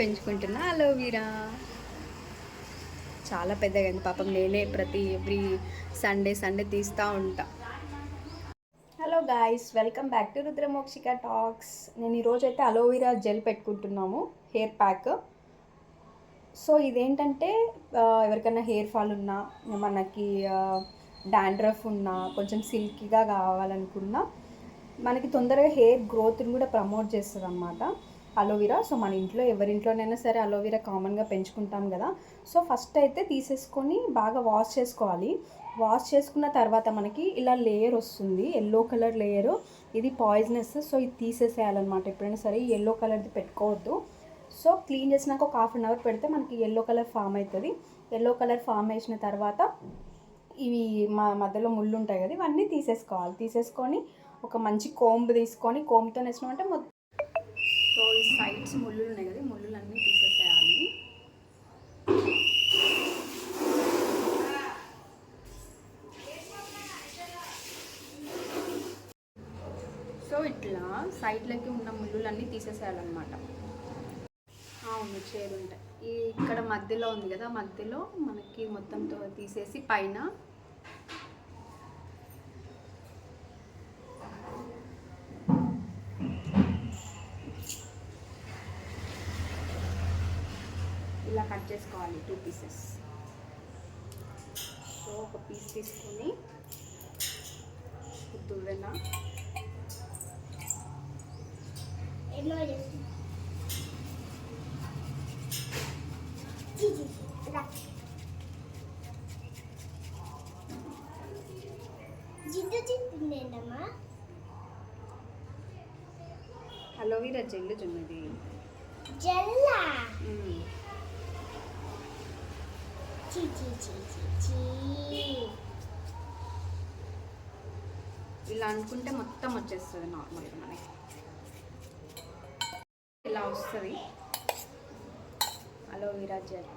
పెంచుకుంటున్నా. Aloe vera చాలా పెద్దగా అయింది పాపం నేనే ప్రతి ఎవ్రీ సండే సండే తీస్తూ ఉంటా. Hello guys welcome back to Rudramokshika talks. నేను ఈరోజు అయితే అలోవెరా జెల్ పెట్టుకుంటున్నాము హెయిర్ ప్యాక్. సో ఇదేంటంటే ఎవరికైనా హెయిర్ ఫాల్ ఉన్నా మనకి డాండ్రఫ్ ఉన్నా కొంచెం సిల్కీగా కావాలనుకున్నా మనకి తొందరగా హెయిర్ గ్రోత్ని కూడా ప్రమోట్ చేస్తుంది అన్నమాట అలోవెరా. సో మన ఇంట్లో ఎవరింట్లోనైనా సరే అలోవెరా కామన్గా పెంచుకుంటాం కదా. సో ఫస్ట్ అయితే తీసేసుకొని బాగా వాష్ చేసుకోవాలి. వాష్ చేసుకున్న తర్వాత మనకి ఇలా లేయర్ వస్తుంది. Yellow colour layer. ఇది పాయిజనస్. సో ఇది తీసేసేయాలన్నమాట. ఎప్పుడైనా సరే ఈ ఎల్లో కలర్ది పెట్టుకోవద్దు. సో క్లీన్ చేసినాక ఒక హాఫ్ అన్ అవర్ పెడితే మనకి ఎల్లో కలర్ ఫామ్ అవుతుంది ఎల్లో కలర్ ఫామ్ వేసిన తర్వాత ఇవి మా మధ్యలో ముళ్ళు ఉంటాయి కదా ఇవన్నీ తీసేసుకోవాలి. తీసేసుకొని ఒక మంచి కోంబు తీసుకొని కోంబుతో వేసినామంటే మొత్తం సో ఈ సైడ్స్ ముళ్ళు ఉన్నాయి కదా ఈ ముళ్ళులన్నీ తీసేసేయాలి. సో ఇట్లా సైడ్లకి ఉన్న ముళ్ళులన్నీ తీసేసేయాలన్నమాట. అవును చేరు ఉంటాయి ఈ ఇక్కడ మధ్యలో ఉంది కదా మధ్యలో మనకి మొత్తంతో తీసేసి పైన కట్ చేసుకోవాలి టూ పీసెస్. సో ఒక పీస్ తీసుకొని దువ్వెన. అలోవీరా జెల్లు చున్నది జల్లా? చీ చీ చీ చీ చీ ఇలా అనుకుంటే మొత్తం వచ్చేస్తుంది నార్మల్గా మనకి. ఇలా వస్తుంది. Aloe vera gel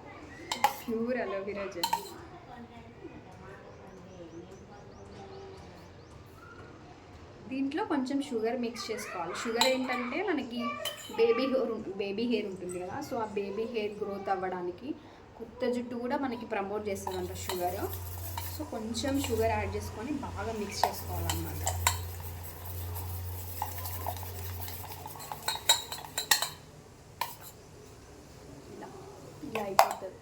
pure aloe vera gel దీంట్లో కొంచెం షుగర్ మిక్స్ చేసుకోవాలి. షుగర్ ఏంటంటే మనకి బేబీ హెయిర్ బేబీ హెయిర్ ఉంటుంది కదా. సో ఆ బేబీ హెయిర్ గ్రోత్ అవ్వడానికి కుత్త జుట్టు కూడా మనకి ప్రమోట్ చేస్తుందంట షుగర్ సో కొంచెం షుగర్ యాడ్ చేసుకొని బాగా మిక్స్ చేసుకోవాలన్నమాట. ఇలా ఇలా అయిపోతుంది.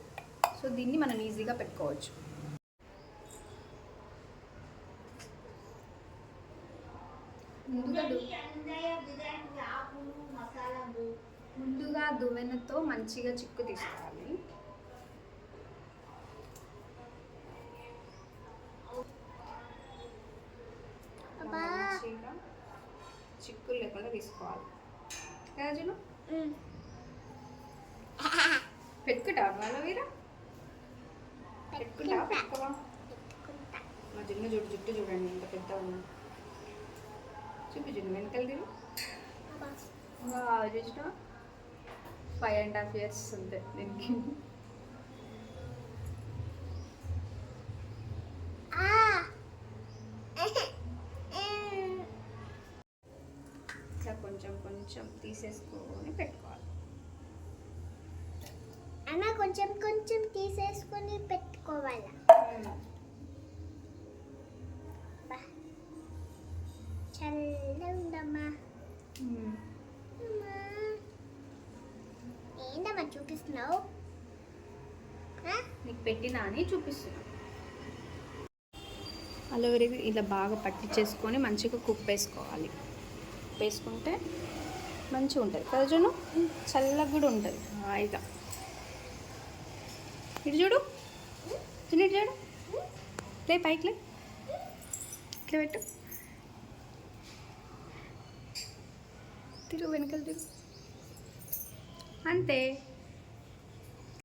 సో దీన్ని మనం ఈజీగా పెట్టుకోవచ్చు. ముందుగా ముందుగా దువ్వెనతో మంచిగా చిక్కు తీసుకోవాలి అబ్బా. మంచిగా తీసుకోవాలి. రాజును పెట్టుకుంటావా వాళ్ళ వీర? పెట్టుకుంటావా? పెట్టుకోవా? మా జున్ను జుట్టు జుట్టు చూడండి ఎంత పెద్ద ఉన్నా చూపి జున్ను వెనకాల తిరు చూసిన ఫైవ్ అండ్ హాఫ్ ఇయర్స్ అంతే దీనికి. ఇట్లా కొంచెం కొంచెం తీసేసుకొని పెట్టుకోవాలి అన్న కొంచెం కొంచెం తీసేసుకొని పెట్టుకోవాలా. చల్లగా ఉందమ్మా మ్మ్. అమ్మా. ఏంటమ్మా చూపిస్తున్నావు? నీకు పెట్టినా అని చూపిస్తున్నా అలోవెరా ఇలా బాగా పట్టించేసుకొని మంచిగా కుక్ వేసుకోవాలి కప్పేసుకుంటే వేసుకుంటే మంచిగా ఉంటుంది కదా చల్లగా కూడా ఉంటుంది. హాయిగా. ఇటు చూడు. చిన్న ఇటు చూడు. లే పైకి లే. ఇట్లా పెట్టు. తిరుగు వెనకాల తిరుగు. అంతే.